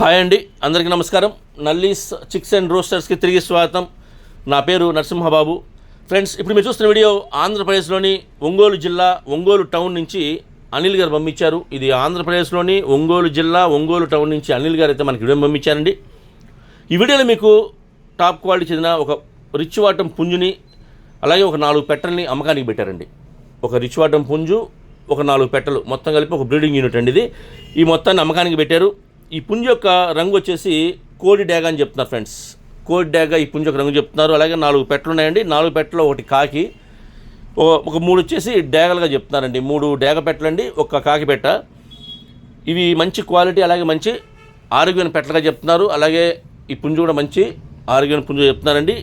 Hi అండి అందరికీ నమస్కారం. నల్లీస్ చిక్స్ అండ్ రోస్టర్స్కి తిరిగి స్వాగతం. నా పేరు నరసింహబాబు. ఫ్రెండ్స్ ఇప్పుడు మీరు చూస్తున్న వీడియో ఆంధ్రప్రదేశ్లోని ఒంగోలు జిల్లా ఒంగోలు టౌన్ నుంచి అనిల్ గారు పంపించారు. ఇది ఆంధ్రప్రదేశ్లోని ఒంగోలు జిల్లా ఒంగోలు టౌన్ నుంచి అనిల్ గారు అయితే మనకి వీడియో పంపించారండి. ఈ వీడియోలో మీకు టాప్ క్వాలిటీ చెందిన ఒక రిచ్ వాటం పుంజుని అలాగే ఒక నాలుగు పెట్టల్ని అమ్మకానికి పెట్టారండి. ఒక రిచ్ వాటం పుంజు ఒక నాలుగు పెట్టలు మొత్తం కలిపి ఒక బ్రీడింగ్ యూనిట్ అండి ఇది. ఈ మొత్తాన్ని అమ్మకానికి పెట్టారు. ఈ పుంజ యొక్క రంగు వచ్చేసి కోడి డ్యాగ్ అని చెప్తున్నారు ఫ్రెండ్స్. కోడి డ్యాగ్ ఈ పుంజ యొక్క రంగు చెప్తున్నారు. అలాగే నాలుగు పెట్టలు ఉన్నాయండి. నాలుగు పెట్టలు ఒకటి కాకి. ఒక మూడు వచ్చేసి డ్యాగలుగా చెప్తున్నారండి. మూడు డ్యాగ పెట్టలండి ఒక కాకి పెట్ట. ఇవి మంచి క్వాలిటీ అలాగే మంచి ఆరోగ్యమైన పెట్టలుగా చెప్తున్నారు. అలాగే ఈ పుంజు కూడా మంచి ఆరోగ్యమైన పుంజు చెప్తున్నారండి.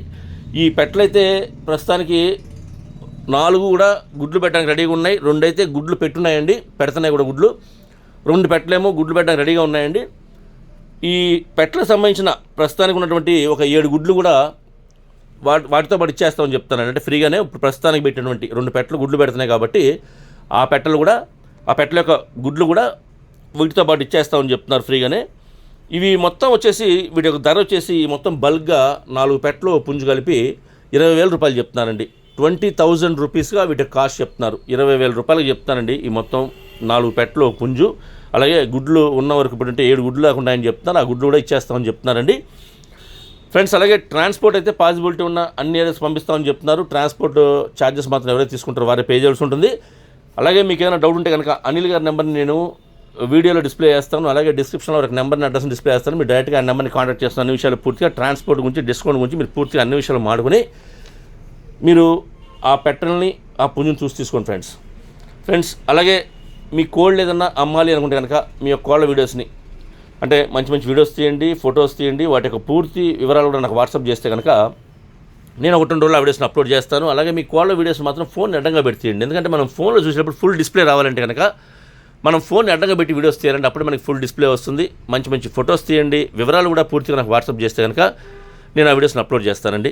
ఈ పెట్టలైతే ప్రస్తుతానికి నాలుగు కూడా గుడ్లు పెట్టడానికి రెడీగా ఉన్నాయి. రెండు అయితే గుడ్లు పెట్టున్నాయండి. పెడుతున్నాయి కూడా గుడ్లు. రెండు పెట్టలేమో గుడ్లు పెట్టడానికి రెడీగా ఉన్నాయండి. ఈ పెట్టలకు సంబంధించిన ప్రస్తుతానికి ఉన్నటువంటి ఒక ఏడు గుడ్లు కూడా వాటి వాటితో పాటు ఇచ్చేస్తామని చెప్తాను అంటే ఫ్రీగానే ఇప్పుడు ప్రస్తుతానికి పెట్టినటువంటి రెండు పెట్టలు గుడ్లు పెడుతున్నాయి కాబట్టి ఆ పెట్టలు కూడా ఆ పెట్టల యొక్క గుడ్లు కూడా వీటితో పాటు ఇచ్చేస్తామని చెప్తున్నారు ఫ్రీగానే. ఇవి మొత్తం వచ్చేసి వీటి యొక్క ధర వచ్చేసి మొత్తం బల్క్గా నాలుగు పెట్టలు పుంజు కలిపి ఇరవై వేల రూపాయలు చెప్తున్నారండి. ట్వంటీ థౌజండ్ రూపీస్గా వీటి కాస్ట్ చెప్తున్నారు. ఇరవై వేల రూపాయలకి చెప్తానండి. ఈ మొత్తం నాలుగు పెట్టలు పుంజు. అలాగే గుడ్లు ఉన్న వరకు ఇప్పుడు అంటే ఏడు గుడ్లు లేకుండా ఆయన చెప్తున్నారు. ఆ గుడ్లు కూడా ఇచ్చేస్తామని చెప్తున్నారండి. ఫ్రెండ్స్ అలాగే ట్రాన్స్పోర్ట్ అయితే పాసిబిలిటీ ఉన్న అన్ని ఏరియాస్ పంపిస్తామని చెప్తున్నారు. ట్రాన్స్పోర్ట్ ఛార్జెస్ మాత్రం ఎవరైతే తీసుకుంటారో వారే పే చేయాల్సి ఉంటుంది. అలాగే మీకు ఏమైనా డౌట్ ఉంటే కనుక అనిల్ గారి నెంబర్ని నేను వీడియోలో డిస్ప్లే చేస్తాను. అలాగే డిస్క్రిప్షన్లో ఒక నెంబర్ని అడ్రస్ని డిస్ప్లే చేస్తాను. మీరు డైరెక్ట్గా ఆ నెంబర్ని కాంటాక్ట్ చేస్తాను. అన్ని విషయాలు పూర్తిగా ట్రాన్స్పోర్ట్ గురించి డిస్కౌంట్ గురించి మీరు పూర్తిగా అన్ని విషయాలు మాడుకొని మీరు ఆ పెట్టల్ని ఆ పుంజుని చూసి తీసుకోండి ఫ్రెండ్స్. ఫ్రెండ్స్ అలాగే మీ కోళ్ళు ఏదన్నా అమ్మాలి అనుకుంటే కనుక మీ యొక్క కోళ్ళ వీడియోస్ని అంటే మంచి మంచి వీడియోస్ తీయండి ఫొటోస్ తీయండి వాటి యొక్క పూర్తి వివరాలు కూడా నాకు వాట్సాప్ చేస్తే కనుక నేను ఒకటి రెండు రోజులు ఆ వీడియోస్ని అప్లోడ్ చేస్తాను. అలాగే మీ కోళ్ళ వీడియోస్ మాత్రం ఫోన్ అడ్డంగా పెట్టియండి ఎందుకంటే మనం ఫోన్లో చూసినప్పుడు ఫుల్ డిస్ప్లే రావాలంటే కనుక మనం ఫోన్ అడ్డంగా పెట్టి వీడియోస్ తీయాలంటే అప్పుడు మనకి ఫుల్ డిస్ప్లే వస్తుంది. మంచి మంచి ఫొటోస్ తీయండి. వివరాలు కూడా పూర్తిగా నాకు వాట్సాప్ చేస్తే కనుక నేను ఆ వీడియోస్ని అప్లోడ్ చేస్తానండి.